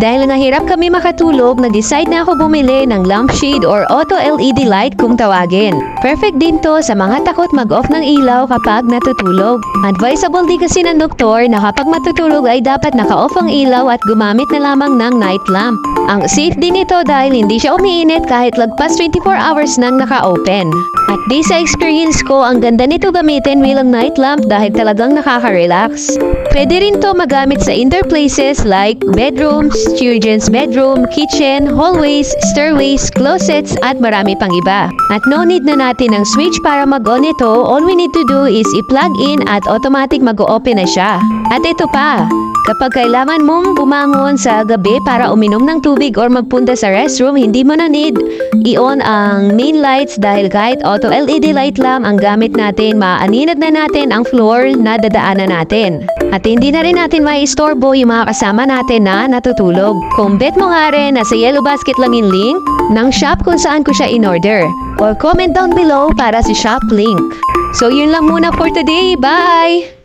Dahil nahirap kami makatulog, nag-decide na ako bumili ng lampshade or auto LED light kung tawagin. Perfect din to sa mga takot mag-off ng ilaw kapag natutulog. Advisable din kasi ng doktor na kapag matutulog ay dapat naka-off ang ilaw at gumamit na lamang ng night lamp. Ang safe din ito dahil hindi siya umiinit kahit lagpas 24 hours nang naka-open. At di sa experience ko, ang ganda nito gamitin bilang night lamp dahil talagang nakaka-relax. Pwede rin to magamit sa indoor places like bedrooms, children's bedroom, kitchen, hallways, stairways, closets at marami pang iba. At no need na natin ng switch para mag-on ito, all we need to do is i-plug in at automatic mag-open na siya. At ito pa, Kapag kailangan mong bumangon sa gabi para uminom ng tubig or magpunta sa restroom, hindi mo na need i-on ang main lights dahil kahit auto LED light lang ang gamit natin, maaninag na natin ang floor na dadaanan natin. At hindi na rin natin maistorbo yung mga kasama natin na natutulog. Kung bet mo nga rin, nasa yellow basket lang yung link ng shop kung saan ko siya in-order. Or comment down below para si shop link. So yun lang muna for today. Bye!